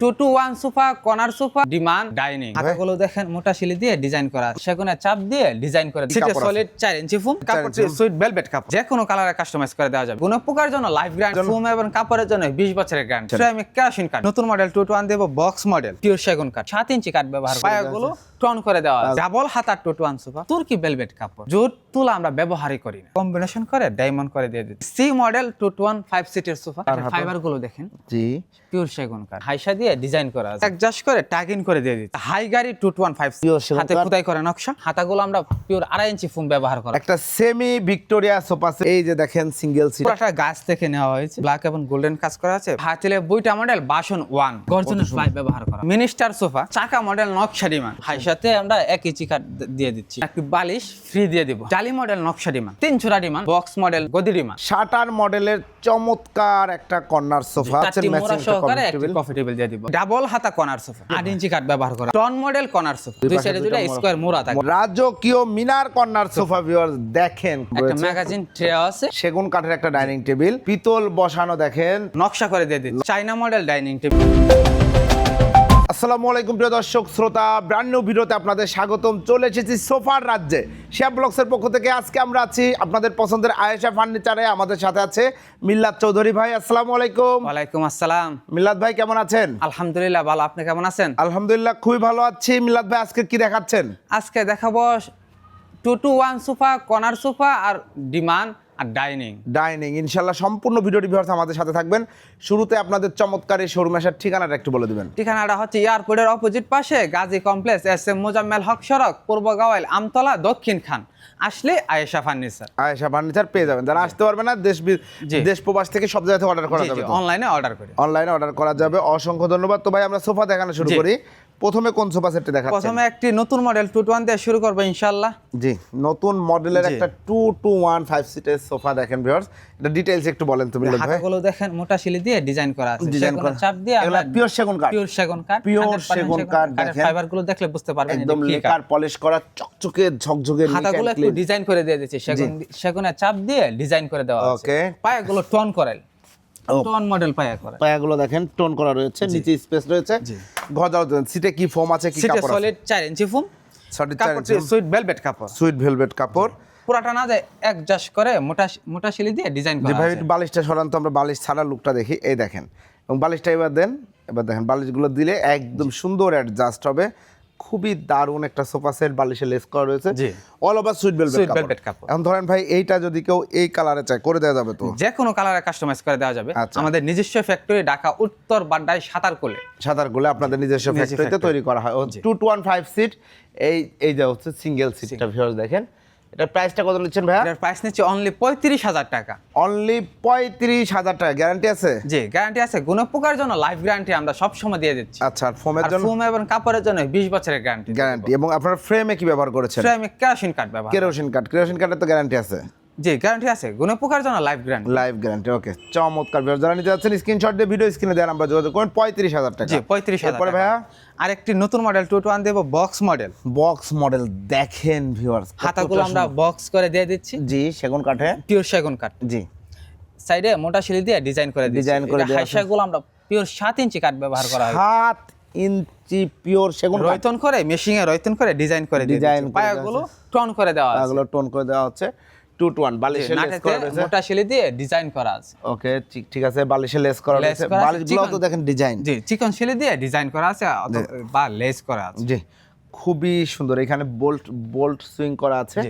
Two two one sofa corner sofa demand dining. হাতাগুলো দেখেন মোটা শিলি দিয়ে ডিজাইন করা চাপ দিয়ে ডিজাইন করে সিটে সলিড চার ইঞ্চি ফুম কাপড়টি সুইট ভেলভেট কাপড়। যে কোনো কালারে কাস্টমাইজ করে দেওয়া যাবে। কোনো প্রকার জন্য লাইফ গ্যারান্টি ফুম এবং কাপড়ের জন্য বিশ বছরের গ্যারান্টি আমি কেরাসিন কাঠ নতুন মডেল টু টু ওয়ান দেবো বক্স মডেল পিওর সেগুন কাঠ সাত ইঞ্চি কাঠ ব্যবহার করে পায়াগুলো টন করে দেওয়া ডাবল হাতার টু টু ওয়ান সোফা। তুর্কি ভেলভেট কাপড়। জোর তুলা আমরা ব্যবহারই করি না। কম্বিনেশন করে ডায়মন্ড করে দিয়ে দিচ্ছি। C model two two one five সিটের সোফা। ফাইবারগুলো দেখেন। জি। পিওর সেগুন কাঠ হাইসা দিয়ে ডিজাইন করা আছে। অ্যাডজাস্ট করে টাগিন করে দিয়ে দিচ্ছি হাই গাড়ি two two one five Pure সেগুন হাতে খোদাই করে নকশা। হাতাগুলো আমরা পিওর আড়াই ইঞ্চি ফুম ব্যবহার করা। একটা সেমি ভিক্টোরিয়া সোফা এই যে দেখেন সিঙ্গেল সিট পুরোটা গাছ থেকে নেওয়া হয়েছে। ব্ল্যাক এবং গোল্ডেন কাজ করা আছে। হাতিলে বইটা মডেল বাসন গর্জনের ফ্লাই ব্যবহার করা। মিনিস্টার সোফা চাকা মডেল নকশা ডিমান হাইসাতে আমরা এক ইঞ্চি কাঠ দিয়ে দিচ্ছি। একটি বালিশ ফ্রি দিয়ে দিব। জালি মডেল নকশা ডিমান তিন চূড়া ডিমান বক্স মডেল গদি ডিমান শাটার মডেলের চমৎকার একটা কর্নার সোফা আছে ম্যাচিং দিয়ে দিব। ডাবল হাতা কর্নার সোফা আট ইঞ্চি কাঠ ব্যবহার করা। টন মডেল কর্নার সোফা দুই সাইডে দুটো স্কোয়ার মোড়া। থাকে। রাজকীয় মিনার কর্নার সোফা ভিউয়ার দেখেন একটা ম্যাগাজিন ট্রে আছে। সেগুন কাঠের একটা ডাইনিং টেবিল পিতল বসানো দেখেন। নকশা করে দিয়ে দিন চাইনা মডেল ডাইনিং টেবিল আসসালামু আলাইকুম প্রিয় দর্শক শ্রোতা ব্র্যান্ড নিউ ভিডিওতে আপনাদের স্বাগতম। চলে এসেছি সোফার রাজ্যে। শেয়া ব্লগসের পক্ষ থেকে আজকে আমরা আছি আপনাদের পছন্দের আয়েশা ফার্নিচারে। আমাদের সাথে আছে মিল্লাদ চৌধুরী ভাই আসসালামু আলাইকুম। ওয়ালাইকুম আসসালাম। মিল্লাদ ভাই কেমন আছেন? আলহামদুলিল্লাহ ভালো। আপনি কেমন আছেন? আলহামদুলিল্লাহ খুবই ভালো আছি। মিল্লাদ ভাই আজকে কি দেখাচ্ছেন? আজকে দেখাবো two two one sofa corner sofa আর ডিমান আর ডাইনিং ডাইনিং ইনশাল্লাহ সম্পূর্ণ ভিডিওটি ভিউয়ার্স আমাদের সাথে থাকবেন। শুরুতে আপনাদের চমৎকার এই শোরুম আসার ঠিকানাটা একটু বলে দিবেন। ঠিকানাটা হচ্ছে এয়ারপোর্টের অপোজিট পাশে Gazi complex S M Mozammel Haque সড়ক পূর্ব গাওয়াইল আমতলা দক্ষিণ খান। আসলে আয়েশা ফার্নিচার। আয়েশা ফার্নিচার পেয়ে যাবেন। যারা আসতে পারবে না দেশ দেশ প্রবাস থেকে সব জায়গাতে থেকে অর্ডার করা যাবে অনলাইনে অর্ডার করে। অনলাইনে অর্ডার করা যাবে। অসংখ্য ধন্যবাদ। তো ভাই আমরা সোফা দেখানো শুরু করি। প্রথমে কোন সোফা সেটটি দেখা প্রথমে একটি নতুন মডেল টু টু ওয়ান দিয়ে শুরু করব ইনশাল্লাহ জি নতুন মডেলের একটা টু টু ওয়ান ফাইভ সিটের সোফা দেখেন ভিউয়ার্স এটা ডিটেইলস একটু বলেন তুমি ভাই। হাতাগুলো দেখেন মোটা শিলি দিয়ে ডিজাইন করা আছে। ডিজাইন করা। চাপ দিয়ে এগুলা পিওর সেগুন কাঠ। পিওর সেগুন কাঠ 100% সেগুন কাঠ দেখেন। ফাইবারগুলো দেখলে বুঝতে পারবেন একদম লেকার পলিশ করা চকচকে ঝকঝকে হাতাগুলো একটু ডিজাইন করে দিয়ে দিচ্ছি। সেগুন সেগুনে চাপ দিয়ে ডিজাইন করে দেওয়া আছে। Okay. পায়াগুলো টন করাই ও। টন মডেল পায়া করে। পায়াগুলো দেখেন টোন করা রয়েছে নিচে স্পেস রয়েছে। জি। গজাও সিটে কি ফোম আছে কি কাপড় আছে? সলিড 4 ইঞ্চি ফুম চার কাপড়টি ইঞ্চি। সুইট ভেলভেট কাপড়। সুইট ভেলভেট কাপড়। পুরাটা না যায় অ্যাডজাস্ট করে মোটা মোটা শিলি দিয়ে ডিজাইন করা ভাই বালিশটা সরান তো আমরা বালিশ ছাড়া লুকটা দেখি। এই দেখেন। এবং বালিশটা এবার দেন এবার দেখেন বালিশগুলো দিলে একদম সুন্দর অ্যাডজাস্ট হবে। খুবই দারুণ একটা সোফা সেট বালিশে লেস করা রয়েছে। জি। অল ওভার সুইট ভেলভেট কাপড়। এখন ধরেন ভাই এইটা যদি কেউ এই কালারে চায় করে দেওয়া যাবে তো? যে কোনো কালারে কাস্টমাইজ করে দেওয়া যাবে। আচ্ছা। আমাদের নিজস্ব ফ্যাক্টরি ঢাকা উত্তর বাড্ডায় সাঁতারকুলে সাদারগুলো আপনাদের নিজস্ব নিজস্ব ফ্যাক্টরিতে তৈরি করা হয়। Two two one five seat এই এই যে হচ্ছে সিঙ্গেল সিটটা ভিউয়ার্স দেখেন। এটা প্রাইসটা কত নিচ্ছেন ভাইয়া? এটার প্রাইস নিচ্ছে অনলি পঁয়ত্রিশ হাজার টাকা। অনলি পঁয়ত্রিশ হাজার টাকা গ্যারান্টি আছে? জি গ্যারান্টি আছে। গুণপোকার জন্য লাইফ গ্যারান্টি আমরা সব সময় দিয়ে দিচ্ছি। আচ্ছা আর ফোমের জন্য? ফোম এবং কাপড়ের জন্য বিশ বছরের গ্যারান্টি গ্যারান্টি এবং আপনারা ফ্রেমে কি ব্যবহার করেছেন? আমি কেরোসিন কাঠ ব্যবহার কেরোসিন কাট কেরোসিন কার্ডের তো গ্যারান্টি আছে। জি গ্যারান্টি আছে। গুণপোকার জন্য life guarantee live guarantee okay চমৎকার ভিউয়ার যারা নিতে যাচ্ছেন স্ক্রিনশট দিয়ে ভিডিও স্ক্রিনে দেওয়ার নাম্বার যোগাযোগ করুন পঁয়ত্রিশ হাজার টাকা। জি পঁয়ত্রিশ হাজার এরপরে ভাইয়া? আর একটি নতুন মডেল টু টু দেবো বক্স মডেল বক্স মডেল দেখেন ভিউয়ার্স হাতাগুলো আমরা বক্স করে দিয়ে দিচ্ছি। জি সেগুন কাঠে পিওর সেগুন কাঠ। জি। সাইডে মোটা শিলি দিয়ে ডিজাইন করে Design করে। হাইসাগুলো আমরা পিওর সাত ইঞ্চি কাঠ ব্যবহার করা হয়। সাত ইঞ্চি পিওর সেগুন রয়তন করে মেশিং এ রয়তন করে ডিজাইন করে। করে পায়াগুলো টন করে দেওয়া আছে। এগুলো টোন করে দেওয়া হচ্ছে। টু টু ওয়ান বালিশে লেস করা রয়েছে। মোটা শিলি দিয়ে ডিজাইন করা আছে। ওকে ঠিক ঠিক আছে বালিশে লেস করা রয়েছে। বালিশগুলো তো দেখেন ডিজাইন। জি চিকন শিলি দিয়ে ডিজাইন করা আছে বা লেস করা আছে। জি খুবই সুন্দর। এখানে বোল্ট বোল্ট সুইং করা আছে।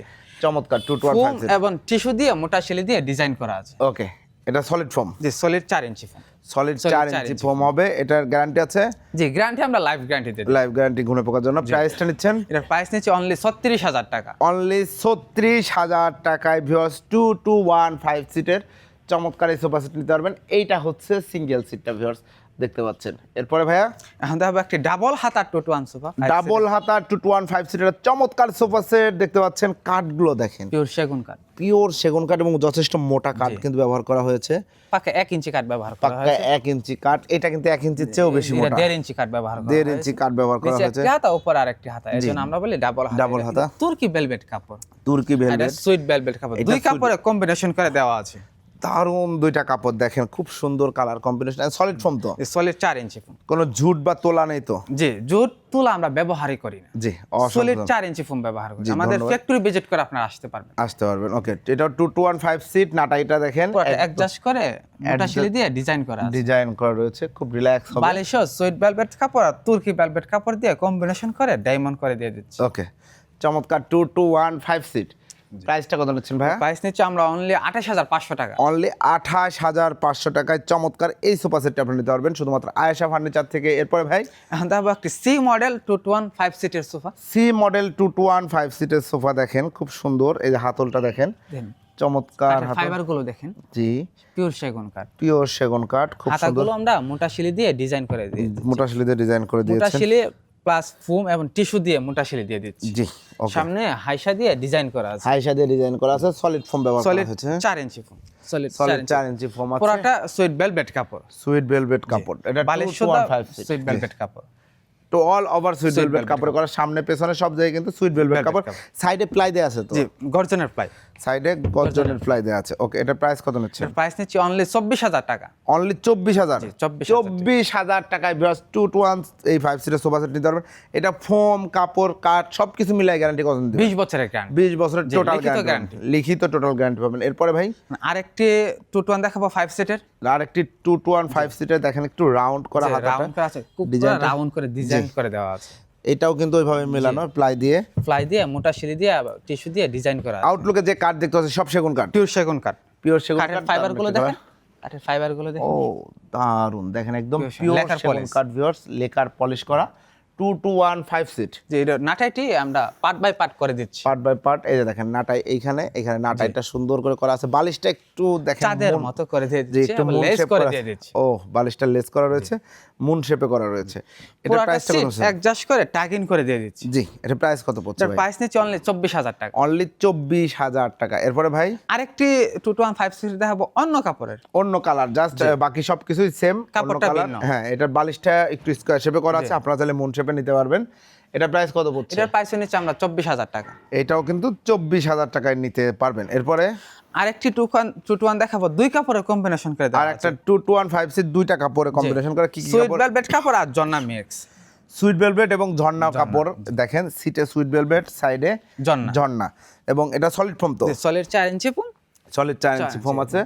চমৎকার টু টু ওয়ান এবং টিস্যু দিয়ে মোটা শিলি দিয়ে ডিজাইন করা আছে। ওকে এটা সলিড ফর্ম জি সলিড চার ইঞ্চি ফর্ম সলিড চার ইঞ্চি ইঞ্চি ফোম হবে। এটার গ্যারান্টি আছে? জি গ্যারান্টি আমরা লাইফ গ্যারান্টি দিই। লাইফ গ্যারান্টি ঘুরে পোকার জন্য। প্রাইসটা নিচ্ছেন? এটার প্রাইস নিচ্ছে অনলি ছত্রিশ হাজার টাকা। অনলি ছত্রিশ হাজার টাকায় ভিওস টু টু ওয়ান ফাইভ সিটের চমৎকার এই সোফা সিট নিতে পারবেন। এইটা হচ্ছে সিঙ্গেল সিটটা ভিওর্স দেখতে পাচ্ছেন। এরপরে ভাইয়া? এখন দেখো একটি ডাবল হাতার টু ওয়ান সোফা ডাবল হাতা টু ওয়ান ফাইভ সিটের চমৎকার সোফা সেট দেখতে পাচ্ছেন। কাঠগুলো দেখেন। পিওর সেগুন কাঠ। পিওর সেগুন কাঠ এবং যথেষ্ট মোটা কাঠ কিন্তু ব্যবহার করা হয়েছে। পাকে এক ইঞ্চি কাঠ ব্যবহার করা হয়েছে। এক ইঞ্চি কাঠ। এটা কিন্তু এক ইঞ্চির চেয়েও বেশি মোটা। দেড় ইঞ্চি কাঠ ব্যবহার করা দেড় ইঞ্চি কাঠ ব্যবহার করা হয়েছে। একটি হাতা উপর আর একটি হাতা এই জন্য আমরা বলি ডাবল হাতা। এটা হাতা। তুর্কি ভেলভেট কাপড়। তুর্কি ভেলভেট সুইট ভেলভেট কাপড়। দুই sweet- কাপড়ে কম্বিনেশন করে দেওয়া আছে। দারুণ দুইটা কাপড় দেখেন খুব সুন্দর কালার কম্বিনেশন সলিড ফোম তো? সলিড চার ইঞ্চি ফোম কোনো জুট বা তোলা নেই তো? জি জুট তুলা আমরা ব্যবহারই করি না। জি সলিড চার ইঞ্চি ফোম ব্যবহার করি। আমাদের ফ্যাক্টরি ভিজিট করে আপনারা আসতে পারবেন। আসতে পারবেন ওকে এটা two two one five seat নাটা এটা দেখেন অ্যাডজাস্ট করে মোটা শিলি দিয়ে ডিজাইন করা আছে। ডিজাইন করা রয়েছে খুব রিল্যাক্স হবে। বালিশও সুইট ভেলভেট কাপড় আর তুর্কি ভেলভেট কাপড় দিয়ে কম্বিনেশন করে ডায়মন্ড করে দিয়ে দিচ্ছি। ওকে চমৎকার two two one five seat প্রাইসটা কত নিচ্ছেন ভাইয়া? প্রাইস নিচ্ছে আমরা অনলি আঠাশ হাজার পাঁচশো টাকা। অনলি আঠাশ হাজার পাঁচশো টাকায় চমৎকার এই সোফা সেটটা আপনি নিতে পারবেন শুধুমাত্র আয়েশা ফার্নিচার থেকে। এরপরে ভাই? দেখব একটি C model two two one five সিটের sofa C model two two one five সিটের সোফা দেখেন খুব সুন্দর। এই যে হাতলটা দেখেন চমৎকার ফাইবারগুলো দেখেন। জি। পিওর সেগুন কাঠ। পিওর সেগুন কাঠ খুব সুন্দর। আমরা মোটা শিলি দিয়ে ডিজাইন করে দিই মোটা শিলি দিয়ে ডিজাইন করে মোটা শিলি প্লাস ফোম এবং টিস্যু দিয়ে মোটা শিলি দিয়ে দিচ্ছি। জি সামনে হাইসা দিয়ে ডিজাইন করা আছে। হাইসা দিয়ে ডিজাইন করা আছে সলিড ফোম ব্যবহার করা হয়েছে। চার ইঞ্চি ফোম সলিড সলিড চার ইঞ্চি ফোম আছে। পুরোটা সুইট ভেলভেট কাপড়। সুইট ভেলভেট কাপড়। এটা বালিশ two one five sweet velvet কাপড়। তো অল ওভার সুইট ভেলভেট কাপড়। করা সামনে পেছনে সব জায়গায় কিন্তু সুইট ভেলভেট কাপড়। সাইডে প্লাই দেওয়া আছে তো? জি গর্জনের প্রাইস সাইডে গর্জনের প্লাই দেওয়া আছে। ওকে এটা প্রাইস কত নিচ্ছে প্রাইস নিচ্ছি অনলি চব্বিশ হাজার টাকা। অনলি চব্বিশ হাজার। 24,000 চব্বিশ হাজার টাকায় বিরাজ টু টু ওয়ান এই ফাইভ সিটের সোফা সেট নিতে পারবেন। এটা ফোম কাপড় কাঠ সব কিছু মিলাই গ্যারান্টি কত বিশ বছরের গ্যারান্টি বিশ বছরের টোটাল গ্যারান্টি লিখিত টোটাল গ্যারান্টি পাবেন। এরপরে ভাই? আরেকটি টু টু ওয়ান দেখাবো ফাইভ সিটের আরেকটি টু টু ওয়ান ফাইভ সিটের দেখেন একটু রাউন্ড করা হাতাটা। Design রাউন্ড করে ডিজাইন করে দেওয়া আছে। এটাও কিন্তু ওইভাবে মেলানো প্লাই দিয়ে। প্লাই দিয়ে মোটা সিঁড়ি দিয়ে টিস্যু দিয়ে ডিজাইন করা আউটলুকে যে কাঠ দেখতে পাচ্ছি সব সেগুন কাঠ পিওর সেগুন কাঠ পিওর সেগুন কাঠ ফাইবারগুলো দেখেন? কাঠের ফাইবারগুলো দেখেন। ও দারুণ দেখেন একদম পিওর সেগুন কার্ড কাঠ ভিউয়ার্স লেকার পলিশ করা। Two two one five seat যে এটা নাটাইটি আমরা পার্ট বাই পার্ট করে দিচ্ছি। পার্ট বাই পার্ট এই যে দেখেন নাটাই এইখানে এখানে নাটাইটা সুন্দর করে করা আছে। বালিশটা একটু দেখেন চাঁদের মতো করে দিয়ে দিচ্ছি একটু লেস করে দিয়ে দিচ্ছি। ও বালিশটা লেস করা রয়েছে মুন শেপে করা রয়েছে। এটা প্রাইসটা কত সিট অ্যাডজাস্ট করে ইন করে দিয়ে দিচ্ছি। জি এটা প্রাইস কত পড়ছে ভাই? প্রাইস নিচ্ছে অনলি চব্বিশ হাজার টাকা। অনলি চব্বিশ হাজার টাকা। এরপরে ভাই? আরেকটি সিট দেখাবো অন্য কাপড়ের। অন্য কালার জাস্ট বাকি সব কিছুই সেম কাপড়টা ভিন্ন। হ্যাঁ এটার বালিশটা একটু স্কোয়ার শেপে করা আছে। আপনারা চাইলে মুন শেপে নিতে পারবেন। এটা প্রাইস কত পড়ছে? এটার প্রাইস নিচ্ছে আমরা চব্বিশ হাজার টাকা। এটাও কিন্তু চব্বিশ হাজার টাকায় নিতে পারবেন। এরপরে? আরেকটি two one two two one দেখাবো। দুই কাপড়ের কম্বিনেশন করে আর একটা two two one five six দুইটা কাপড়ে কম্বিনেশন করে কি কি সুইট ভেলভেট কাপড় আর জন্না মিক্স সুইট ভেলভেট এবং ঝর্ণা কাপড়। দেখেন সিটে সুইট ভেলভেট সাইডে জন্না ঝর্ণা এবং এটা সলিড ফোম তো। সলিড চার ইঞ্চি ফুম সলিড চার ইঞ্চি ফোম আছে।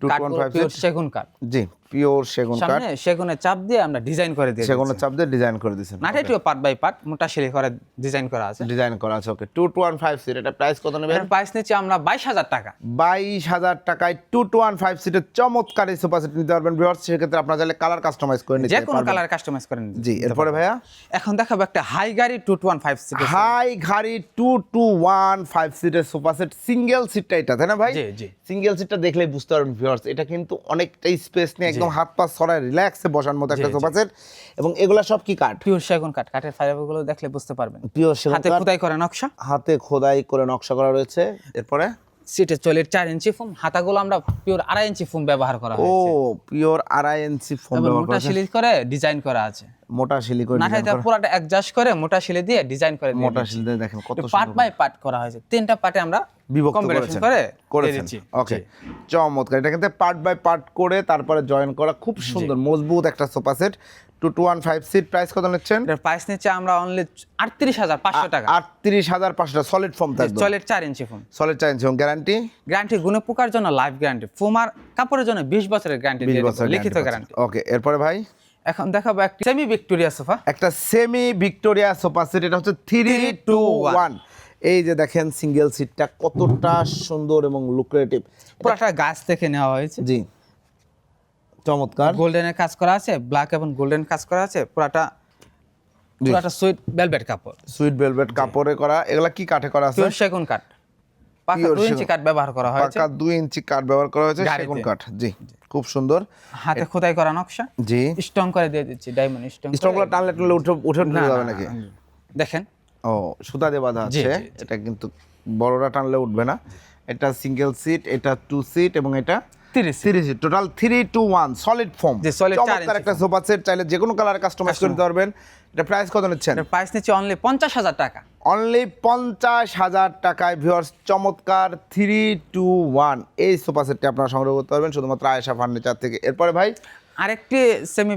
Two two one five pure সেগুন কাঠ। জি। পিওর সেগুন কাঠ। সামনে সেগুনের চাপ দিয়ে আমরা ডিজাইন করে দিই সেগুনের চাপ দিয়ে ডিজাইন করে দিয়েছেন নাটাইটিও পার্ট বাই পার্ট মোটা সিঁড়ি করে ডিজাইন করা আছে। ডিজাইন করা আছে okay two two one five seat এটা প্রাইস কত নেবেন? প্রাইস নিচ্ছি আমরা বাইশ হাজার টাকা। বাইশ হাজার টাকায় টু টু ওয়ান ফাইভ সিটের চমৎকার এই সোফা সেট নিতে পারবেন ভিউয়ার্স সেক্ষেত্রে আপনারা চাইলে কালার কাস্টমাইজ করে নিতে যে কোনো কালার কাস্টমাইজ করে নিতে জি এরপরে ভাইয়া? এখন দেখাবো একটা হাই গাড়ি two two one five seat high গাড়ি টু টু ওয়ান ফাইভ সিটের সোফা সেট সিঙ্গেল সিটটা এটা তাই না ভাই? জি, জি। সিঙ্গেল সিটটা দেখলেই বুঝতে পারবেন ভিউয়ার্স এটা কিন্তু অনেকটা স্পেস নিয়ে একদম হাত পা ছড়ায় রিল্যাক্সে বসার মতো একটা সোফা সেট এবং এগুলা সব কি কাঠ? পিওর সেগুন কাঠ কাঠের ফাইবারগুলো দেখলে বুঝতে পারবেন। পিওর সেগুন হাতে খোদাই করে নকশা? হাতে খোদাই করে নকশা করা রয়েছে। এরপরে? সিটে চলের চার ইঞ্চি ফুম হাতাগুলো আমরা পিওর আড়াই ইঞ্চি ফুম ব্যবহার করা ও পিওর আড়াই ইঞ্চি ফোম ব্যবহার মোটা করা ডিজাইন করা আছে। মোটা শিলি করে পুরাটা অ্যাডজাস্ট করে মোটা শিলি দিয়ে ডিজাইন করে মোটা শিলি দিয়ে দেখেন কত পার্ট বাই পার্ট করা। হয়েছে। তিনটা পার্টে আমরা বিভক্ত করেছেন। করে করেছেন। ওকে চমৎকার। এটা কিন্তু পার্ট বাই পার্ট করে তারপরে জয়েন করা খুব সুন্দর মজবুত একটা sofa set two two one five seat price কত নিচ্ছেন? প্রাইস নিচ্ছে আমরা অনলি আটত্রিশ হাজার পাঁচশো টাকা। আটত্রিশ হাজার পাঁচশো সলিড ফর্ম থাকবে। চলের চার ইঞ্চি ফুম সলিড চাইন গ্যারান্টি গ্যারান্টি গুণে পোকার জন্য লাইফ গ্যারান্টি ফুমার কাপড়ের জন্য বিশ বছরের গ্যারান্টি বিশ বছর লিখিত গ্যারান্টি ওকে এরপরে ভাই? এখন দেখাবো একটি সেমি ভিক্টোরিয়া সোফা একটা সেমি ভিক্টোরিয়া সোফা সেট এটা হচ্ছে থ্রি টু ওয়ান এই যে দেখেন সিঙ্গেল সিটটা কতটা সুন্দর এবং লুক্রেটিভ পুরোটা গাছ থেকে নেওয়া হয়েছে। জি। চমৎকার। গোল্ডেনের কাজ করা আছে ব্ল্যাক এবং গোল্ডেন কাজ করা আছে পুরাটা পুরাটা সুইট ভেলভেট কাপড়। সুইট ভেলভেট কাপড়ে করা এগুলা কি কাঠে করা আছে? সেগুন কাঠ। পাকা Pure দুই ইঞ্চি সেগুন। কাঠ ব্যবহার করা হয়েছে। পাকা দুই ইঞ্চি কাঠ ব্যবহার করা হয়েছে। সেগুন কাঠ। জি খুব সুন্দর। হাতে খোদাই করা নকশা। জি। স্ট্রং করে দিয়ে দিচ্ছি ডায়মন্ড স্ট্রং স্ট্রংগুলো টানলে টানলে উঠে উঠে উঠে যাবে নাকি? দেখেন। ও সুতা দিয়ে বাঁধা আছে। এটা কিন্তু বড়রা টানলে উঠবে না। এটা সিঙ্গেল সিট এটা টু সিট এবং এটা তিরিশ three seat total three two one solid foam জি, solid চমৎকার একটা সোফা সেট চাইলে যে কোনো কালার কাস্টমাইজ করে দিতে পারবেন। এটা প্রাইস কত নিচ্ছেন? প্রাইস নিচ্ছে অনলি পঞ্চাশ হাজার টাকা। অনলি পঞ্চাশ হাজার টাকায় ভিউয়ার্স চমৎকার থ্রি টু ওয়ান এই সোফা সেটটি আপনারা সংগ্রহ করতে পারবেন শুধুমাত্র আয়েশা ফার্নিচার থেকে। এরপরে ভাই? আরেকটি সেমি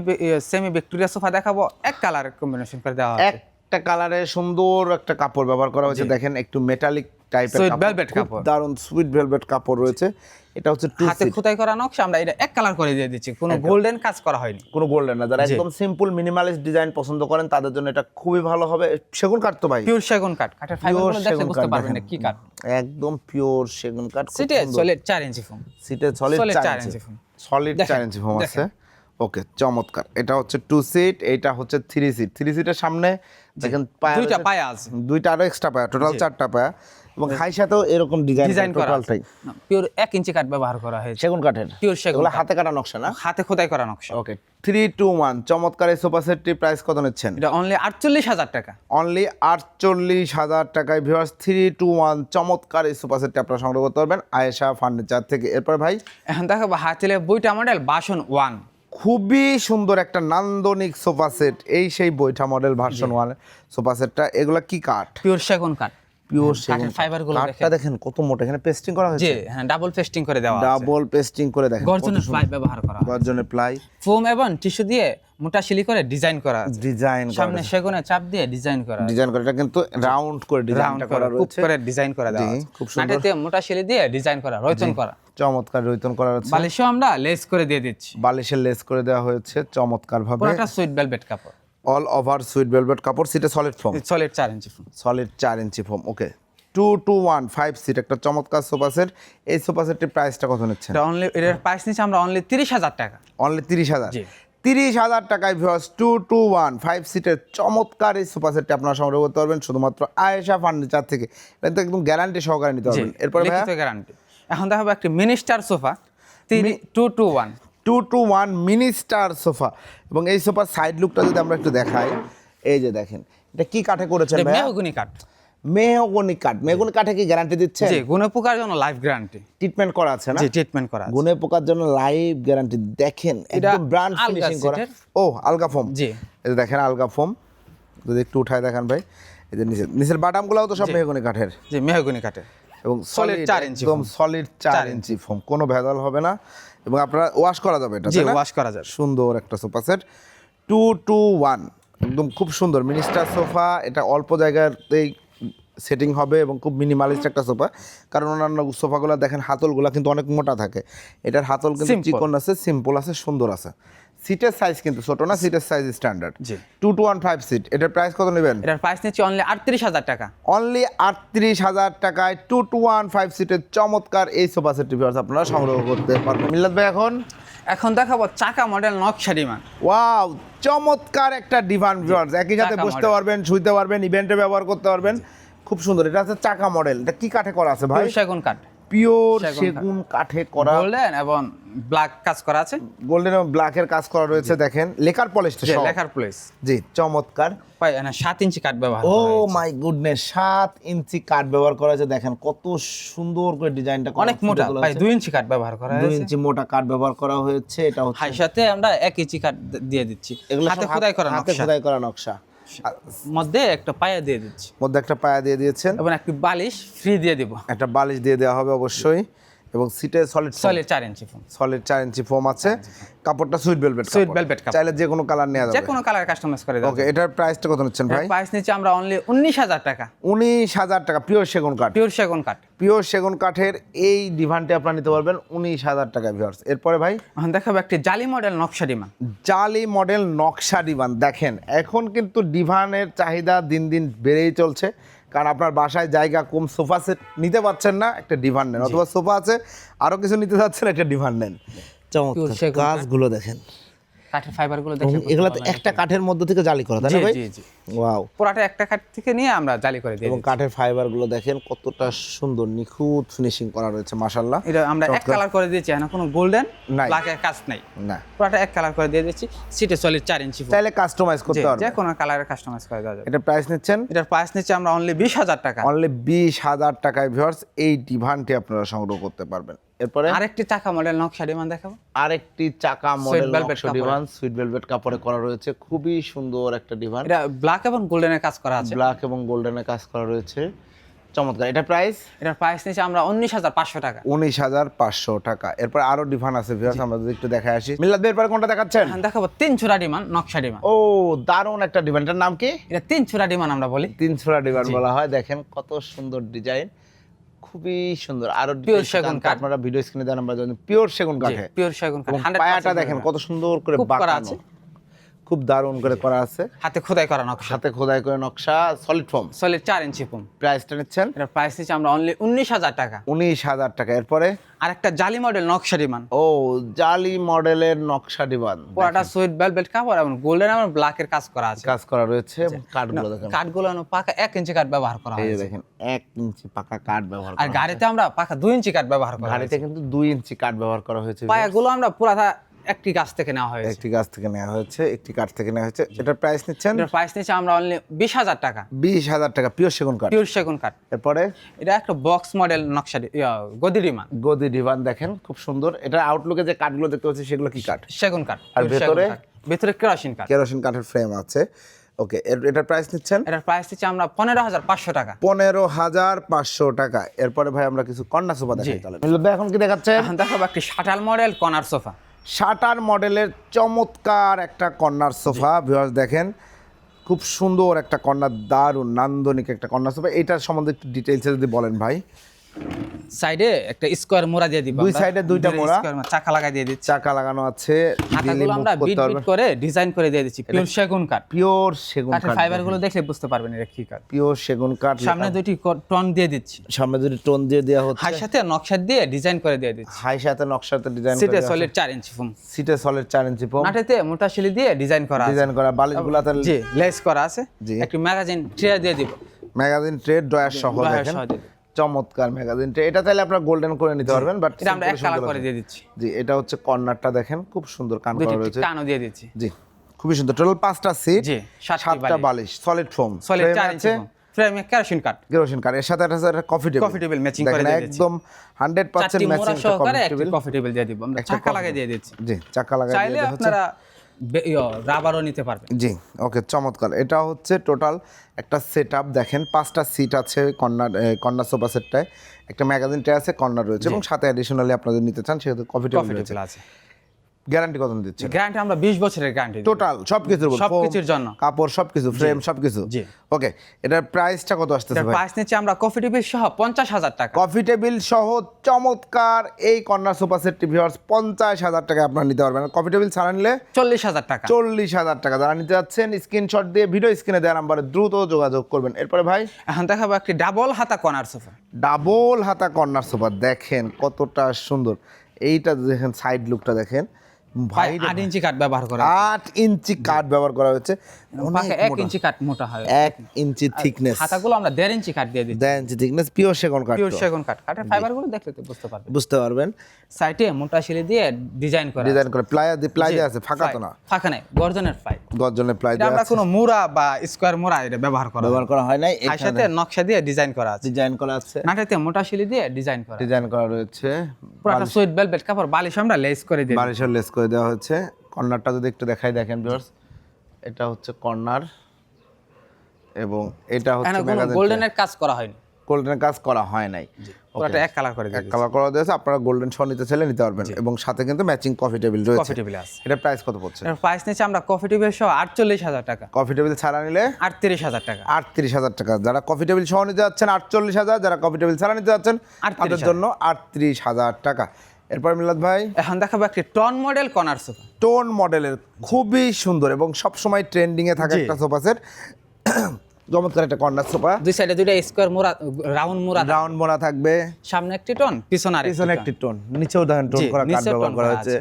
সেমি ভিক্টোরিয়া সোফা দেখাবো। এক কালার কম্বিনেশন করে দেওয়া হচ্ছে একটা কালারে সুন্দর একটা কাপড় ব্যবহার করা হয়েছে। দেখেন একটু মেটালিক টাইপের Sweet কাপড়। দারুণ সুইট ভেলভেট কাপড় রয়েছে। এটা হচ্ছে টু হাতে খোদাই করা নকশা আমরা এটা এক কালার করে দিয়ে দিচ্ছি। কোনো গোল্ডেন কাজ করা হয়নি। কোনো গোল্ডেন না। যারা একদম সিম্পল মিনিমালিস্ট ডিজাইন পছন্দ করেন তাদের জন্য এটা খুবই ভালো হবে। সেগুন কাঠ তো ভাই? পিওর সেগুন কাঠ। কাঠের ফাইবার দেখলে বুঝতে পারবেন না কি কাঠ। একদম পিওর সেগুন কাঠ সিটে সলিড ইঞ্চি ফোম সিটে সলিড Solid চার চার ইঞ্চি। ইঞ্চি সলিড দেখেন, ইঞ্চি ফোম আছে। ওকে চমৎকার। এটা হচ্ছে টু সিট এইটা হচ্ছে থ্রি সিট থ্রি সিটের সামনে দেখেন পায়া দুইটা পায়া আছে। দুইটা আরও এক্সট্রা পায়া টোটাল চারটা পায়া। এবং হাই সাথেও এরকম ডিজাইন ডিজাইন করা। পিওর এক ইঞ্চি কাঠ ব্যবহার করা হয়েছে। সেগুন কাঠের? পিওর সেগুন হাতে কাটা নকশা না? হাতে খোদাই করা নকশা। ওকে থ্রি টু ওয়ান চমৎকার এই সোফা সেটটির প্রাইস কত নিচ্ছেন? এটা অনলি আটচল্লিশ হাজার টাকা। অনলি আটচল্লিশ হাজার টাকায় ভিউয়ার্স থ্রি টু ওয়ান চমৎকার এই সোফা সেটটি আপনারা সংগ্রহ করতে পারবেন। আয়েশা ফার্নিচার থেকে। এরপর ভাই? এখন দেখাবো হাতিলে বইটা মডেল বাসন ওয়ান খুবই সুন্দর একটা নান্দনিক সোফা সেট এই সেই বৈঠা মডেল ভার্সন ওয়ান সোফা সেটটা এগুলা কি কাঠ? পিওর সেগুন কাঠ। পিওর কাঠের fiber গুলো কাঠটা দেখেন। কত মোটা এখানে পেস্টিং করা জি হয়েছে হ্যাঁ ডাবল পেস্টিং করে দেওয়া আছে। ডাবল পেস্টিং করে দেখেন গর্জনের ফ্লাই ব্যবহার করা গর্জনের প্লাই ফোম এবং টিস্যু দিয়ে মোটা শিলি করে ডিজাইন করা আছে। ডিজাইন সামনে সেগুনে চাপ দিয়ে ডিজাইন করা ডিজাইন করা এটা কিন্তু রাউন্ড করে ডিজাইনটা করা রয়েছে। করে ডিজাইন করা দেওয়া আছে। খুব সুন্দর। নাটেতে মোটা শিলি দিয়ে ডিজাইন করা রয়তন করা। চমৎকার রৈতন করা বালিশও আমরা লেস করে দিয়ে দিচ্ছি। বালিশের লেস করে দেওয়া হয়েছে চমৎকার ভাবে পুরোটা সুইট ভেলভেট কাপড়। অল ওভার সুইট ভেলভেট কাপড় সিটে সলিড ফোম সলিড চার ইঞ্চি ফোম সলিড চার inch foam okay two two one five seat একটা চমৎকার সোফা সেট এই সোফা সেটটির প্রাইসটা কত নিচ্ছে অনলি এটার প্রাইস নিচ্ছে আমরা অনলি তিরিশ হাজার টাকা। অনলি তিরিশ হাজার? তিরিশ হাজার টাকায় viewers two two one five সিটের চমৎকার এই সোফা সেটটি আপনারা সংগ্রহ করতে পারবেন শুধুমাত্র আয়েশা ফার্নিচার থেকে। এটা তো একদম গ্যারান্টি সহকারে নিতে পারবেন। এরপরে গ্যারান্টি এখন দেখাবো একটা minister sofa two two one two two one mini star sofa এবং এই সোফার সাইড লুকটা যদি আমরা একটু দেখাই এই যে দেখেন এটা কি কাঠে করেছেন মেহগুনি কাঠ। মেহগনি কাঠ। মেহগনি কাঠে কি গ্যারান্টি দিচ্ছে জি গুণে পোকার জন্য লাইফ গ্যারান্টি ট্রিটমেন্ট করা আছে না? জি ট্রিটমেন্ট করা আছে। গুনে পোকার জন্য লাইভ গ্যারান্টি দেখেন এটা একদম ব্র্যান্ড ফিনিশিং করা। ও আলগা ফোম জি। এই দেখেন আলগা ফোম যদি একটু উঠায় দেখান ভাই। এই যে নিচে নিচের বাটামগুলোও তো সব মেহগনি কাঠের। জি মেহগুনি কাঠের। এবং সলিড চার ইঞ্চি একদম সলিড চার চার ইঞ্চি ফোম কোনো ভেজাল হবে না। এবং আপনার ওয়াশ করা যাবে এটা? ওয়াশ করা যাবে। সুন্দর একটা sofa set two two one একদম খুব সুন্দর। মিনিস্টার সোফা এটা অল্প জায়গাতেই সেটিং হবে এবং খুব মিনিমালিস্ট একটা সোফা। কারণ অন্যান্য সোফাগুলো দেখেন হাতলগুলো কিন্তু অনেক মোটা থাকে। এটার হাতল কিন্তু চিকন আছে সিম্পল আছে সুন্দর আছে। সিটের সাইজ কিন্তু ছোট না সিটের সাইজ স্ট্যান্ডার্ড জি। Two two one five seat এটার প্রাইস কত নেবেন? এটার প্রাইস নিচ্ছে অনলি আটত্রিশ হাজার টাকা। অনলি আটত্রিশ হাজার টাকায় টু টু ওয়ান ফাইভ সিটের চমৎকার এই সোফা সেটটি আপনারা সংগ্রহ করতে পারবেন। মিল্লাত ভাই এখন? এখন দেখাবো চাকা মডেল নকশা ডিমান ওয়াও চমৎকার একটা ডিভান ভিউয়ার্স একই সাথে বসতে। পারবেন শুইতে পারবেন ইভেন্টে ব্যবহার করতে পারবেন। খুব সুন্দর। এটা হচ্ছে চাকা মডেল এটা কি কাঠে করা আছে ভাই? সেগুন কাঠ। পিওর সেগুন কাঠে। করা। গোল্ডেন এবং ব্ল্যাক কাজ করা আছে। গোল্ডেন এবং ব্ল্যাকের কাজ করা রয়েছে দেখেন। লেকার পলিশ যে লেখার প্লেস জি চমৎকার। সাত ইঞ্চি কাঠ ব্যবহার ও। মাই গুডনেস সাত ইঞ্চি কাঠ ব্যবহার করা হয়েছে। দেখেন কত সুন্দর করে ডিজাইনটা অনেক মোটা। ভাই দুই ইঞ্চি কাঠ ব্যবহার করা হয়েছে। ইঞ্চি মোটা কাঠ ব্যবহার করা হয়েছে। এটা হচ্ছে হাই সাথে আমরা এক ইঞ্চি কাঠ দিয়ে দিচ্ছি। এগুলো হাতে খোদাই করা নকশা। হাতে খোদাই করা নকশা। মধ্যে একটা পায়া দিয়ে দিচ্ছি। মধ্যে একটা পায়া দিয়ে দিয়েছেন। এবং একটি বালিশ ফ্রি দিয়ে দিব। একটা বালিশ দিয়ে দেওয়া হবে অবশ্যই। এবং সিটে সলিড সলিড চার ইঞ্চি ফোম সলিড চার ইঞ্চি ফোম আছে। কাপড়টা সুইট ভেলভেট সুইট velvet কাপড়। চাইলে যে কোনো কালার নেওয়া যাবে। যে কোনো কালার কাস্টমাইজ করে দেবো ওকে এটার প্রাইসটা কত নিচ্ছেন ভাই? প্রাইস নিচ্ছে আমরা অনলি উনিশ হাজার টাকা। উনিশ হাজার টাকা পিওর সেগুন কাঠ। পিওর সেগুন কাঠ। পিওর সেগুন কাঠের এই ডিভানটি আপনারা নিতে পারবেন উনিশ হাজার টাকা ভিউয়ার্স এরপরে ভাই? এখন দেখাবো একটি জালি মডেল নকশা ডিমান জালি মডেল নকশা ডিভান দেখেন এখন কিন্তু ডিভানের চাহিদা দিন দিন বেড়েই চলছে। কারণ আপনার বাসায় জায়গা কম সোফা সেট নিতে পারছেন না একটা ডিভান নেন। অথবা সোফা আছে আরও কিছু নিতে চাচ্ছেন একটা ডিভান নেন। চমৎকার। কাজগুলো দেখেন। কাঠের ফাইবারগুলো দেখে এগুলো তো একটা কাঠের মধ্যে থেকে জালি করা তাই না ভাই? জি জি। ওয়াও। পুরাটা একটা কাঠ থেকে নিয়ে আমরা জালি করে দিই এবং কাঠের ফাইবারগুলো দেখেন কতটা সুন্দর নিখুঁত ফিনিশিং করা রয়েছে মাশাল্লাহ এটা আমরা এক কালার করে দিয়েছি কোনো গোল্ডেন। ব্ল্যাকের কাজ নাই। না। পুরাটা এক কালার করে দিয়ে দিচ্ছি সিটে সলিড চার ইঞ্চি foam। চাইলে কাস্টমাইজ করতে যে পারবেন কোনো কালারের কাস্টমাইজ করে দেওয়া যাবে। এটা প্রাইস নিচ্ছেন? এটার প্রাইস নিচ্ছে আমরা অনলি বিশ হাজার টাকা। অনলি বিশ হাজার টাকায় ভিউয়ার্স এই ডিভানটি আপনারা সংগ্রহ করতে পারবেন। এরপরে? আরেকটি চাকা মডেল নকশা ডিমান্ড দেখাবো। আরেকটি চাকা মডেল নকশা। ডিভান সুইট ভেলভেট কাপড়ে করা রয়েছে। খুবই সুন্দর একটা ডিভান এটা ব্ল্যাক এবং গোল্ডেনের কাজ করা আছে। ব্ল্যাক এবং গোল্ডেনের কাজ করা রয়েছে। চমৎকার। এটা প্রাইস এটার প্রাইস নিচ্ছে আমরা উনিশ হাজার পাঁচশো টাকা। উনিশ হাজার পাঁচশো টাকা। এরপর আরও ডিভান আছে ভিউয়ার্স আমরা যদি একটু দেখে আসি। মিল্লাদ ভাই এরপর কোনটা দেখাচ্ছেন? এখন দেখাবো। তিন চূড়া ডিমান নকশা ডিমান ও দারুণ একটা ডিভান এটার নাম কি? এটা তিন চূড়া ডিমান আমরা বলি। তিন ছোড়া ডিভান বলা হয়। দেখেন কত সুন্দর ডিজাইন খুবই সুন্দর। আরও পিওর সেগুন কাঠ। আপনারা ভিডিও স্ক্রিনে দেন আমরা জানি পিওর সেগুন কাঠে। পিওর সেগুন কাঠ। পায়াটা দেখেন কত সুন্দর করে বাঁকানো। আছে। খুব দারুণ করে করা আছে। হাতে খোদাই করা নকশা। হাতে খোদাই করে নকশা সলিড ফর্ম সলিড চার ইঞ্চি পুম প্রাইসটা নিচ্ছেন? এটার প্রাইস নিচ্ছে আমরা অনলি উনিশ হাজার টাকা। উনিশ হাজার টাকা। এরপরে? আর একটা জালি মডেল নকশা ডিমান্ড। ও জালি মডেলের নকশা ডিভান পুরাটা সুইট ভেলভেট কাপড় এবং গোল্ডেন এবং ব্ল্যাকের কাজ করা আছে। কাজ করা রয়েছে এবং কাঠগুলো দেখেন। কাঠগুলো পাকা এক ইঞ্চি কাঠ ব্যবহার করা এই হয়েছে। দেখেন এক ইঞ্চি পাকা কাঠ ব্যবহার আর গাড়িতে আমরা পাকা দুই ইঞ্চি কাঠ ব্যবহার করা গাড়িতে কিন্তু দুই ইঞ্চি কাঠ ব্যবহার করা হয়েছে পায়াগুলো আমরা পুরাটা একটি গাছ থেকে নেওয়া হয়েছে। একটি গাছ থেকে নেওয়া হয়েছে একটি কাঠ থেকে নেওয়া হয়েছে। এটার প্রাইস নিচ্ছেন? এটার প্রাইস নিচ্ছে আমরা অনলি বিশ হাজার টাকা। বিশ হাজার টাকা পিওর সেগুন কাঠ। পিওর সেগুন কাঠ। এরপরে? এটা একটা বক্স মডেল নকশা গদি ডিমান্ড। গদি ডিভান দেখেন খুব সুন্দর। এটা আউটলুকে যে কাঠগুলো দেখতে পাচ্ছি সেগুলো কি কাঠ? সেগুন কাঠ আর ভেতরে? ভেতরে কেরোসিন কাঠ। কেরোসিন কাঠের ফ্রেম আছে। ওকে এটার প্রাইস নিচ্ছেন? এটার প্রাইস নিচ্ছে আমরা পনেরো হাজার পাঁচশো টাকা। পনেরো হাজার পাঁচশো টাকা। এরপরে ভাই আমরা কিছু কন্যা সোফা দেখাই তাহলে। এখন কি দেখাচ্ছেন? এখন দেখাবো একটি shuttle model corner sofa. Shutter মডেলের চমৎকার একটা কর্নার সোফা ভিউয়ার্স দেখেন। খুব সুন্দর একটা কর্নার দারুণ নান্দনিক একটা কর্নার সোফা। এটার সম্বন্ধে একটু ডিটেলসে যদি বলেন ভাই। সাইডে একটা স্কোয়ার মোড়া দিয়ে দিব দুই সাইডে দুইটা মোড়া। চাকা দিয়ে দিচ্ছি। চাকা লাগানো আছে আমরা বিট বিট করে ডিজাইন করে দিয়ে দিচ্ছি পিওর সেগুন কাঠ। পিওর সেগুন কাঠ ফাইবারগুলো দেখলে বুঝতে পারবেন এটা কি কাঠ। পিওর সেগুন কাঠ সামনে দুইটি টন দিয়ে দিচ্ছি। সামনে দুটি টোন দিয়ে দেওয়া হচ্ছে। হাই সাথে নকশা দিয়ে ডিজাইন করে দিয়ে দিচ্ছি। হাই সাথে নকশাতে ডিজাইন সিটে সলিড চার ইঞ্চি ফুম সিটে সলিড চার ইঞ্চি পম নাটেতে মোটা শিলি দিয়ে ডিজাইন করা আছে। ডিজাইন করা বালিশগুলাতে জি লেস করা আছে। একটি ম্যাগাজিন ট্রে দিয়ে দিব। ম্যাগাজিন ট্রে ড্রয়ার সহ দেখেন। চমৎকার ম্যাগাজিন ট্রে এটা চাইলে আপনারা গোল্ডেন করে নিতে পারবেন বাট এটা আমরা এক কালার করে দিয়ে দিচ্ছি। জি এটা হচ্ছে কর্নারটা দেখেন খুব সুন্দর কান করা রয়েছে। কানও দিয়ে দিচ্ছি। জি খুবই সুন্দর। টোটাল পাঁচটা সিট জি, সাতটা বালিশ। সলিড ফোম সলিড চার ইঞ্চি ফ্রেমে কেরোসিন কাঠ কেরোসিন কাঠ এর সাথে একটা coffee table Coffee table matching করে দিয়ে দিচ্ছি। একদম হান্ড্রেড পার্সেন্ট চারটি মোড়া ম্যাচিং সহকারে কফি টেবিল কফি টেবিল দিয়ে দিব। আমরা চাকা লাগিয়ে দিয়ে দিচ্ছি। জি চাকা চাইলে দিয়ে হচ্ছে। আপনারা রাবারও নিতে পারবেন। জি ওকে চমৎকার। এটা হচ্ছে টোটাল একটা সেট দেখেন পাঁচটা সিট আছে কন্যা কন্যা সোফা সেটটায় একটা ম্যাগাজিন ট্রে আছে কর্নার রয়েছে এবং সাথে অ্যাডিশনালি আপনাদের নিতে চান সেহেতু কফি টেবিল আছে। গ্যারান্টি কত দিচ্ছে? গ্যারান্টি আমরা বিশ বছরের গ্যারান্টি টোটাল সবকিছুর সবকিছুর জন্য। কাপড় সবকিছু ফ্রেম সবকিছু? জি। ওকে এটার প্রাইসটা কত আসতেছে ভাই? প্রাইস নিচ্ছে আমরা কফি টেবিল সহ পঞ্চাশ হাজার টাকা। কফি টেবিল সহ চমৎকার এই কর্নার সোফা সেট ভিউয়ার্স পঞ্চাশ হাজার টাকা আপনারা নিতে পারবেন। কফি টেবিল ছাড়া নিলে চল্লিশ হাজার টাকা। চল্লিশ হাজার টাকা। যারা নিতে যাচ্ছেন স্ক্রিনশট দিয়ে ভিডিও স্ক্রিনে দেওয়া নাম্বারে দ্রুত যোগাযোগ করবেন। এরপরে ভাই? এখন দেখাবো একটি ডাবল হাতা কর্নার সোফা ডাবল হাতা কর্নার সোফা দেখেন কতটা সুন্দর। এইটা দেখেন সাইড লুকটা দেখেন। আট ইঞ্চি কাঠ ব্যবহার করা আট ইঞ্চি কাঠ ব্যবহার করা হয়েছে এক ইঞ্চি কাঠ মোটা হয়। এক ইঞ্চি থিকনেস খাতাগুলো আমরা দেড় ইঞ্চি কাঠ দিয়ে দিই দেড় ইঞ্চি থিকনেস পিওর সেগুন কাঠ পিওর। সেগুন কাঠ। কাঠের ফাইবারগুলো দেখলে তো বুঝতে পারবেন। বুঝতে পারবেন। সাইডে মোটা শিলি দিয়ে ডিজাইন করা ডিজাইন করে প্লাই প্লাই জি, দেওয়া আছে ফাঁকা তো না? ফাঁকা নাই গর্জনের ফ্লাই গর্জনের প্লাই দেওয়া আমরা কোনো মুড়া বা স্কোয়ার মুড়া এটা ব্যবহার করা ব্যবহার করা হয় নাই আর সাথে নকশা দিয়ে ডিজাইন করা আছে। ডিজাইন করা আছে। নাটাতে মোটা শিলি দিয়ে ডিজাইন করা ডিজাইন করা রয়েছে। পুরোটা সুইট ভেলভেট কাপড় বালিশ আমরা লেস করে দিই। বারিশের লেস করে দেওয়া হয়েছে। কর্নারটা যদি একটু দেখাই দেখেন ভিউয়ার্স এটা হচ্ছে কর্নার এবং এটা হচ্ছে গোল্ডেনের কাজ করা হয়নি। গোল্ডেন কাজ করা হয় নাই। পুরোটা এক কালার করে এক কালার করা দিয়েছে আপনারা গোল্ডেন শ নিতে চাইলে নিতে পারবেন এবং সাথে কিন্তু ম্যাচিং কফি টেবিল রয়েছে। কফি টেবিল আছে। এটা প্রাইস কত পড়ছে? এর প্রাইস নিচ্ছে আমরা কফি টেবিল সহ আটচল্লিশ হাজার টাকা। কফি টেবিল ছাড়া নিলে আটত্রিশ হাজার টাকা। আটত্রিশ হাজার টাকা। যারা কফি টেবিল সহ নিতে যাচ্ছেন আটচল্লিশ হাজার যারা কফি টেবিল ছাড়া নিতে যাচ্ছেন 38,000 তাদের জন্য আটত্রিশ হাজার টাকা। এরপর মিলাদ ভাই? এখন দেখাবো একটি tone model corner sofa tone মডেলের খুবই সুন্দর এবং সবসময় ট্রেন্ডিং এ থাকা একটা সোফা সেট চমৎকার একটা কর্নার সোফা দুই সাইডে দুইটা স্কোয়ার মোড়া রাউন্ড মোড়া রাউন্ড মোড়া থাকবে। সামনে একটি টন পিছনে আর পিছনে একটি টোন নিচেও দেখেন টোন করা কাঠ ব্যবহার করা হয়েছে।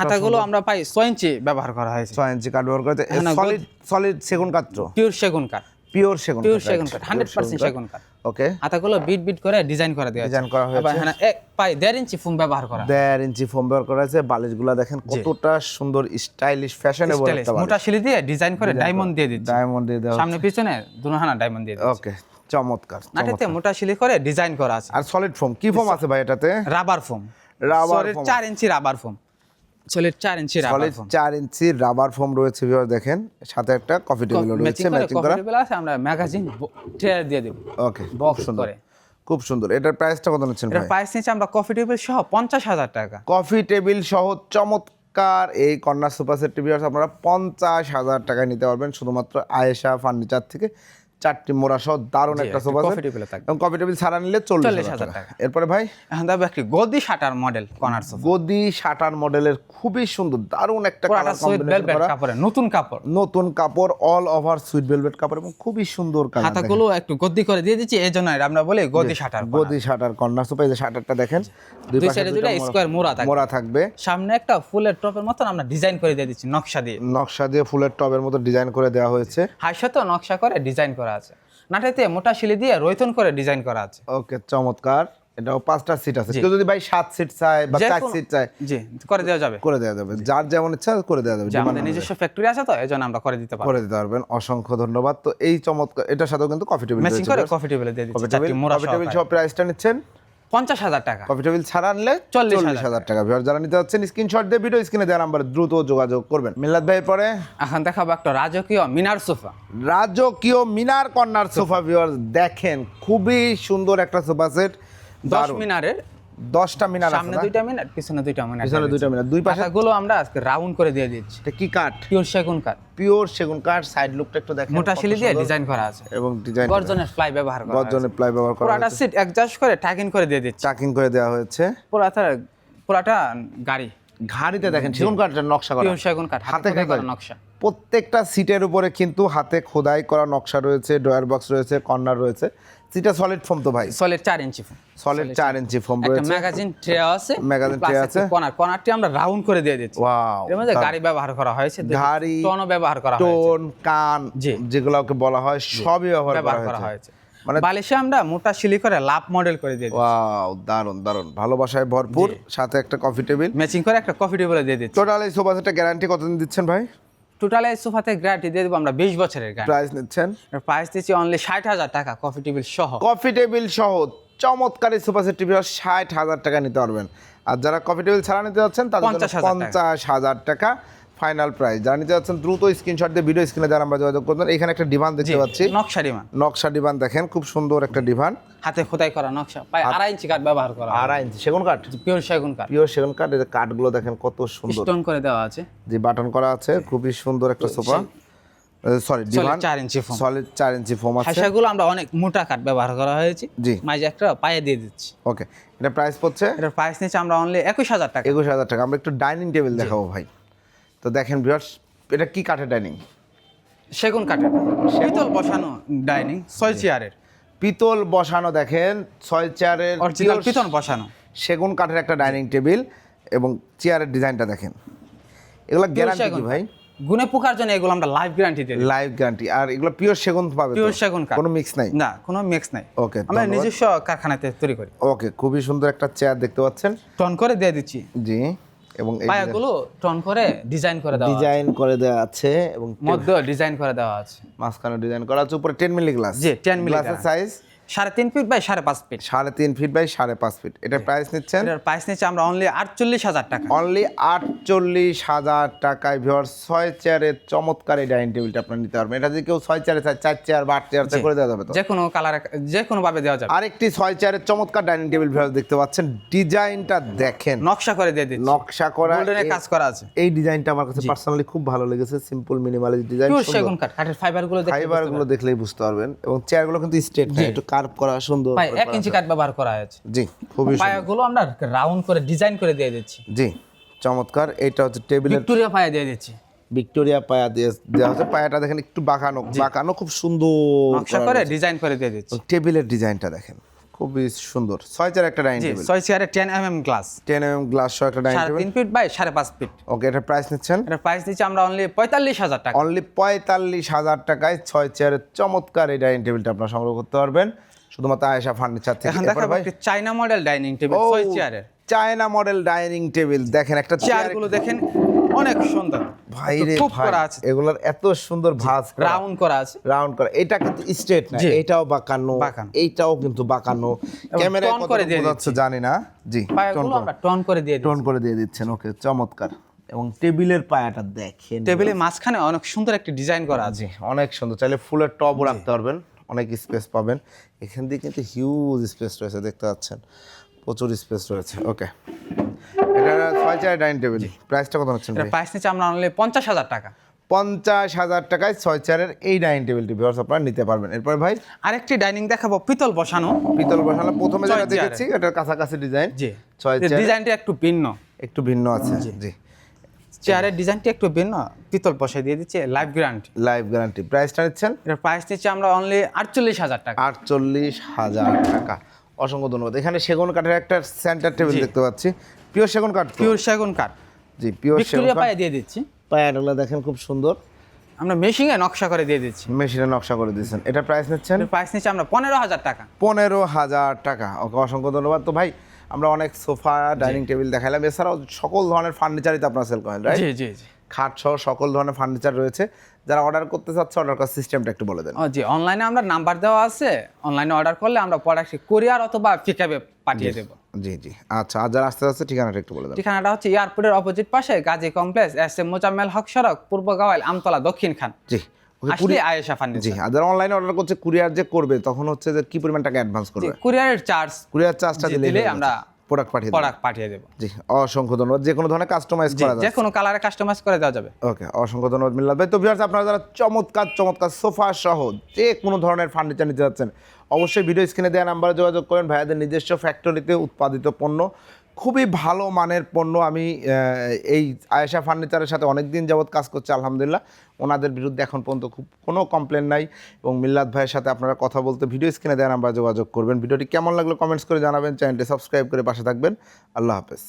হাতাগুলো আমরা পাই ছয় ইঞ্চি ব্যবহার করা হয়েছে। ছয় ইঞ্চি কাঠ ব্যবহার করা হয়েছে। হ্যাঁ, সলিড সলিড সেগুন কাঠ পিওর সেগুন কাঠ। পিওর সেগুন পিওর সেগুন কাঠ হান্ড্রেড পার্সেন্ট সেগুন কাঠ। ওকে হাতাগুলো বিট বিট করে ডিজাইন করে দেওয়া ডিজাইন করা হয়েছে। হ্যাঁ এক পাই দেড় ইঞ্চি ফুম ব্যবহার করা। দেড় ইঞ্চি ফোম ব্যবহার করা হয়েছে বালিশগুলা দেখেন কতটা সুন্দর স্টাইলিশ ফ্যাশনেবল একটা মোটা শিলি দিয়ে ডিজাইন করে ডায়মন্ড দিয়ে দিচ্ছি। ডায়মন্ড দিয়ে দেওয়া সামনে পিছনে দুনো হানা ডায়মন্ড দিয়ে দিচ্ছি। ওকে চমৎকার নাটিতে মোটা শিলি করে ডিজাইন করা আছে। আর সলিড ফোম কি ফোম আছে ভাই এটাতে? রাবার ফোম foam চার inch rubber foam solid inch rubber solid inch rubber foam রয়েছে ভিউয়ার দেখেন। সাথে একটা কফি টেবিল রয়েছে ম্যাচিং করা কফি আছে আমরা ম্যাগাজিন ট্রেয়ার দিয়ে দেব। ওকে বক্স করে। খুব সুন্দর। এটার প্রাইসটা কত নিচ্ছেন এটার ভাই? প্রাইস নিচ্ছে আমরা কফি টেবিল সহ পঞ্চাশ হাজার টাকা। কফি টেবিল সহ চমৎকার এই কর্নার সুপার সেট টিভি আপনারা পঞ্চাশ হাজার টাকায় নিতে পারবেন। শুধুমাত্র আয়েশা ফার্নিচার থেকে। চারটি মোড়া সহ দারুণ একটা সোফা থাকবে। এবং কফি টেবিল ছাড়া নিলে চল্লিশ 40,000 হাজার টাকা। এরপরে ভাই? এখন দেখব একটি গদি শাটার মডেল কর্নার সোফা গদি শাটার মডেলের খুবই সুন্দর দারুণ একটা কাপড়ের নতুন কাপড়। নতুন কাপড় অল ওভার সুইট ভেলভেট কাপড় এবং খুবই সুন্দর কালার হাতাগুলো একটু গদি করে দিয়ে দিচ্ছি এই জন্য আমরা বলি গদি শাটার গদি শাটার কর্নার সোফা এই যে শাটারটা দেখেন দুই পাশে সাইডে মোড়া- স্কোয়ার মোড়া থাকে মোড়া থাকবে। সামনে একটা ফুলের টপের মতন আমরা ডিজাইন করে দিয়ে দিচ্ছি নকশা দিয়ে। নকশা দিয়ে ফুলের টবের মতো ডিজাইন করে দেওয়া হয়েছে। হাইশত নকশা করে ডিজাইন করা আছে। নাটাইতে মোটা শিলি দিয়ে রৈথন করে ডিজাইন করা আছে। ওকে চমৎকার। এটাও পাঁচটা সিট আছে। কেউ যদি ভাই সাত সিট চায় বা চার সিট চায় জি করে দেওয়া যাবে। করে দেওয়া যাবে। যার যেমন ইচ্ছা করে দেওয়া যাবে আমাদের নিজস্ব ফ্যাক্টরি আছে তো এজন্য জন্য আমরা করে দিতে পারব। করে দিতে পারবেন। অসংখ্য ধন্যবাদ। তো এই চমৎকার এটার সাথেও কিন্তু কফি টেবিল ম্যাচিং করে কফি টেবিলে দিয়ে দিচ্ছি চারটি মোড়া কফি টেবিল সব প্রাইসটা নিচ্ছেন। পঞ্চাশ হাজার টাকা। প্রফিটেবল টেবিল ছাড়া আনলে 40,000 চল্লিশ হাজার টাকা। ভিউয়ার যারা নিতে যাচ্ছেন স্ক্রিনশট দিয়ে ভিডিও স্ক্রিনে দেওয়ার নাম্বারে দ্রুত যোগাযোগ করবেন। মিল্লাদ ভাই পরে এখন দেখাবো একটা রাজকীয় মিনার সোফা। রাজকীয় মিনার কর্নার সোফা ভিউয়ার দেখেন। খুবই সুন্দর একটা সোফা সেট দশ মিনারের দশটা মিনার সামনে দুইটা মিনার পিছনে দুইটা মিনার পিছনে দুইটা মিনার। দুই পাশাগুলো আমরা আজকে রাউন্ড করে দিয়ে দিচ্ছি। এটা কি কাঠ? পিওর সেগুন কাঠ। পিওর সেগুন কাঠ সাইড লুকটা একটু দেখেন মোটা দিয়ে ডিজাইন করা আছে। এবং ডিজাইন গর্জনের ফ্লাই ব্যবহার করা গর্জনের প্লাই ব্যবহার করা পুরাটা সিট অ্যাডজাস্ট করে ট্যাকিং করে দিয়ে দিচ্ছি। চাকিং করে দেওয়া হয়েছে। পুরাটা পুরাটা গাড়ি। ঘাড়িতে দেখেন সেগুন কাঠের নকশা করা। সেগুন কাঠ হাতে করা নকশা। প্রত্যেকটা সিটের উপরে কিন্তু হাতে খোদাই করা নকশা রয়েছে ড্রয়ার বক্স রয়েছে কর্নার রয়েছে। সলিড ফোম তো ভাই। সলিড চার ইঞ্চি ফোম সলিড চার ইঞ্চি ফোম একটা ম্যাগাজিন ট্রে আছে tray একটা আছে। কর্নার কর্নারটি আমরা রাউন্ড করে দিয়ে ওয়াও এর মধ্যে গাড়ি ব্যবহার করা হয়েছে গাড়ি, টনও ব্যবহার করা হয়েছে। টোন কান যেগুলোকে বলা হয় সবই ব্যবহার করা হয়েছে। মানে বালিশে আমরা মোটা শিলি করে লাভ মডেল করে দিয়ে ওয়াও দারুণ দারুণ ভালোবাসায় ভরপুর সাথে একটা কফি টেবিল ম্যাচিং করে একটা কফি টেবিলে দিয়ে দিচ্ছি। টোটাল এই সোফা গ্যারান্টি কতদিন দিচ্ছেন ভাই? টোটাল এই সোফাতে গ্যারান্টি দিয়ে দেবো আমরা বিশ বছরের গ্যারান্টি প্রাইস নিচ্ছেন? প্রাইস দিচ্ছি অনলি ষাট হাজার টাকা কফি টেবিল সহ। কফি টেবিল সহ চমৎকার এই সোফা সেট টিভি ষাট হাজার টাকা নিতে পারবেন। আর যারা কফি টেবিল ছাড়া নিতে যাচ্ছেন তাদের জন্য 50,000 পঞ্চাশ হাজার টাকা। Final price. যারা নিতে যাচ্ছেন দ্রুত স্ক্রিনশট দিয়ে ভিডিও স্ক্রিনে যারা আমরা যোগাযোগ করবেন এখানে একটা ডিভান দেখতে পাচ্ছি। নকশা ডিমান্ড। নকশা ডিভান দেখেন খুব সুন্দর একটা ডিভান হাতে খোদাই করা নকশা প্রায় আড়াই ইঞ্চি কাঠ ব্যবহার করা আড়াই ইঞ্চি সেগুন কাঠ? পিওর সেগুন কাঠ। পিওর সেগুন কাঠ এর কাঠগুলো দেখেন কত সুন্দর। স্টোন করে দেওয়া আছে। যে বাটন করা আছে খুবই সুন্দর একটা সোফা। সরি ডিভান চার ইঞ্চি ফোম সলিড চার ইঞ্চি ফোম আছে। হাসাগুলো আমরা অনেক মোটা কাঠ ব্যবহার করা হয়েছে। জি। মাঝে একটা পায়ে দিয়ে দিচ্ছি। ওকে এটা প্রাইস পড়ছে? এটা প্রাইস নিচ্ছে আমরা অনলি একুশ হাজার টাকা। একুশ হাজার টাকা। আমরা একটু ডাইনিং টেবিল দেখাবো ভাই। তো দেখেন ভিউয়ার্স এটা কি কাঠের ডাইনিং? সেগুন কাঠের পিতল বসানো ডাইনিং ছয় চেয়ারের। পিতল বসানো দেখেন ছয় চেয়ারের অরিজিনাল পিতল বসানো। সেগুন কাঠের একটা ডাইনিং টেবিল এবং চেয়ারের ডিজাইনটা দেখেন। এগুলো গ্যারান্টি কি ভাই? গুনে পোকার জন্য এগুলো আমরা লাইভ গ্যারান্টি দিই। লাইভ গ্যারান্টি আর এগুলো পিওর সেগুন পাবে পিওর সেগুন কাঠ। কোনো মিক্স নাই? না কোনো মিক্স নাই। ওকে আমরা নিজস্ব কারখানাতে তৈরি করি। ওকে খুবই সুন্দর একটা চেয়ার দেখতে পাচ্ছেন। টন করে দিয়ে দিচ্ছি। জি। এবং পায়াগুলো টন করে ডিজাইন করে দেওয়া ডিজাইন করে দেওয়া আছে এবং মধ্যে ডিজাইন করে দেওয়া আছে। মাঝখানে ডিজাইন করা আছে উপরে টেন মিলি গ্লাস। জি, 10 মিলি গ্লাসের সাইজ সাড়ে তিন ফিট বাই সাড়ে পাঁচ ফিট সাড়ে তিন ফিট বাই সাড়ে পাঁচ ফিট এটার প্রাইস নিচ্ছেন? এটার প্রাইস নিচ্ছে আমরা অনলি আটচল্লিশ হাজার টাকা। অনলি আটচল্লিশ হাজার টাকায় ভিওর ছয় চেয়ারের চমৎকার এই ডাইনিং টেবিলটা আপনার নিতে পারবেন। এটা যদি কেউ ছয় চেয়ারে চায় চার চেয়ার বা আট চেয়ার চায় করে দেওয়া যাবে তো? যে কোনো কালার যে কোনো ভাবে দেওয়া যাবে। আরেকটি ছয় চেয়ারের চমৎকার ডাইনিং টেবিল ভিওর দেখতে পাচ্ছেন। ডিজাইনটা দেখেন। নকশা করে দিয়ে দিচ্ছি। নকশা করা গোল্ডেনের কাজ করা আছে। এই ডিজাইনটা আমার কাছে পার্সোনালি খুব ভালো লেগেছে। সিম্পল মিনিমালিস্ট ডিজাইন সেগুন কাঠ। কাঠের ফাইবারগুলো দেখে ফাইবারগুলো দেখলেই বুঝতে পারবেন। এবং চেয়ারগুলো কিন্তু স্ট্রেট একটু কার্ভ করা সুন্দর ভাই ইঞ্চি কাট ব্যবহার করা হয়েছে। জি খুবই। পায়াগুলো আমরা রাউন্ড করে ডিজাইন করে দিয়ে দিচ্ছি। জি চমৎকার। এটা হচ্ছে টেবিলের ভিক্টোরিয়া পায়া দিয়ে দিচ্ছি। ভিক্টোরিয়া পায়া দিয়ে দেওয়া হচ্ছে পায়াটা দেখেন একটু বাঁকানো বাঁকানো খুব সুন্দর নকশা করে ডিজাইন করে দিয়ে দিচ্ছি। টেবিলের ডিজাইনটা দেখেন। খুবই সুন্দর। ছয় চার একটা ডাইনিং টেবিল। ছয় চেয়ারে ten M M glass ten M glass সহ একটা ডাইনিং টেবিল। তিন ফিট বাই সাড়ে পাঁচ ফিট ওকে এটার প্রাইস নিচ্ছেন? এটার প্রাইস দিচ্ছি আমরা অনলি পঁয়তাল্লিশ হাজার টাকা। অনলি পঁয়তাল্লিশ হাজার টাকায় ছয় চেয়ারের চমৎকার এই ডাইনিং টেবিলটা আপনারা সংগ্রহ করতে পারবেন। শুধুমাত্র আয়েশা ফার্নিচার থেকে। এখন দেখাবো একটি চাইনা মডেল ডাইনিং টেবিল ছয় চেয়ারের। চায়না মডেল ডাইনিং টেবিল দেখেন একটা চেয়ার চেয়ারগুলো দেখেন। অনেক সুন্দর। ভাই রে ভাই আছে। এগুলোর এত সুন্দর ভাঁজ রাউন্ড করা আছে। রাউন্ড করা। এটা কিন্তু স্ট্রেট না এটাও বাঁকানো। এইটাও কিন্তু বাঁকানো। ক্যামেরায় টোন করে দিয়ে বোঝাচ্ছে জানি না। জি টোন করে- টন করে দিয়ে টোন করে দিয়ে দিচ্ছেন ওকে চমৎকার। এবং টেবিলের পায়াটা দেখেন। টেবিলের মাঝখানে অনেক সুন্দর একটি ডিজাইন করা আছে। অনেক সুন্দর। চাইলে ফুলের টবও রাখতে পারবেন অনেক স্পেস পাবেন। এখান দিয়ে কিন্তু হিউজ স্পেস রয়েছে দেখতে পাচ্ছেন। প্রচুর স্পেস রয়েছে ওকে এটা ছয় চার ডাইনিং টেবিল প্রাইসটা কত হচ্ছে প্রাইস আমরা অনলি পঞ্চাশ হাজার টাকা। পঞ্চাশ হাজার টাকায় ছয় চারের এই ডাইনিং টেবিলটি ভিউয়ার্স আপনারা নিতে পারবেন। এরপর ভাই? আরেকটি ডাইনিং দেখাবো পিতল বসানো। পিতল বসানো প্রথমে যেটা দেখেছি এটার কাছাকাছি ডিজাইন জি। ছয় ডিজাইনটি একটু ভিন্ন। একটু ভিন্ন আছে জি। চেয়ারের ডিজাইনটি একটু ভিন্ন পিতল বসাই দিয়ে দিচ্ছে লাইফ গ্যারান্টি লাইভ গ্যারান্টি প্রাইসটা নিচ্ছেন? এটার প্রাইস নিচ্ছে আমরা অনলি আটচল্লিশ হাজার টাকা। আটচল্লিশ হাজার টাকা। অসংখ্য ধন্যবাদ। এখানে সেগুন কাঠের একটা সেন্টার টেবিল দেখতে পাচ্ছি। পিওর সেগুন কাঠ পিওর সেগুন কাঠ। জি পিওর সেগুন কাঠ। পায়ে দিয়ে দিচ্ছি। পায়াগুলো দেখেন খুব সুন্দর। আমরা মেশিনে নকশা করে দিয়ে দিচ্ছি। মেশিনে নকশা করে দিয়েছেন। এটা প্রাইস নিচ্ছেন? প্রাইস নিচ্ছে আমরা পনেরো হাজার টাকা। পনেরো হাজার টাকা। ওকে অসংখ্য ধন্যবাদ। তো ভাই আমরা অনেক সোফা ডাইনিং টেবিল দেখালাম এছাড়াও সকল ধরনের ফার্নিচারই তো আপনারা সেল করেন রাইট জি জি জি। খাট সহ সকল ধরনের ফার্নিচার রয়েছে। যারা অর্ডার করতে চাচ্ছে অর্ডার করার সিস্টেমটা একটু বলে দেন। জি অনলাইনে আমরা নাম্বার দেওয়া আছে। অনলাইনে অর্ডার করলে আমরা প্রোডাক্ট কুরিয়ার অথবা পিকআপে পাঠিয়ে দেবো। জি জি। আচ্ছা আর যারা আসতে যাচ্ছে ঠিকানাটা একটু বলে দেন। ঠিকানাটা হচ্ছে এয়ারপোর্টের অপোজিট পাশে Gazi complex S M Mozammel Haque সড়ক পূর্ব গাওয়াইল আমতলা দক্ষিণ খান। জি আসলে আয়েশা ফার্নিচার জি যারা অনলাইনে অর্ডার করছে কুরিয়ার যে করবে তখন হচ্ছে যে কি পরিমাণ টাকা অ্যাডভান্স করবে? কুরিয়ারের চার্জ কুরিয়ার চার্জটা দিলে আমরা প্রোডাক্ট পাঠিয়ে প্রোডাক্ট পাঠিয়ে দেবো। জি অসংখ্য ধন্যবাদ। যে কোনো ধরনের কাস্টমাইজ করা যে কোনো কালারে কাস্টমাইজ করে দেওয়া যাবে। ওকে অসংখ্য ধন্যবাদ মিল্লাত ভাই। তো ভিউয়ার্স আপনারা যারা চমৎকার চমৎকার সোফা সহ যে কোনো ধরনের ফার্নিচার নিতে যাচ্ছেন অবশ্যই ভিডিও স্ক্রিনে দেওয়া নাম্বারে যোগাযোগ করেন ভাইয়াদের নিজস্ব ফ্যাক্টরিতে উৎপাদিত পণ্য খুবই ভালো মানের পণ্য আমি এই আয়েশা ফার্নিচারের সাথে অনেক দিন যাবৎ কাজ করছি আলহামদুলিল্লাহ। ওনাদের বিরুদ্ধে এখন পর্যন্ত খুব কোনো কমপ্লেন নাই এবং মিল্লাদ ভাইয়ের সাথে আপনারা কথা বলতে ভিডিও স্ক্রিনে দেওয়ার আমরা যোগাযোগ করবেন। ভিডিওটি কেমন লাগল কমেন্টস করে জানাবেন। চ্যানেলটি সাবস্ক্রাইব করে পাশে থাকবেন। আল্লাহ হাফেজ।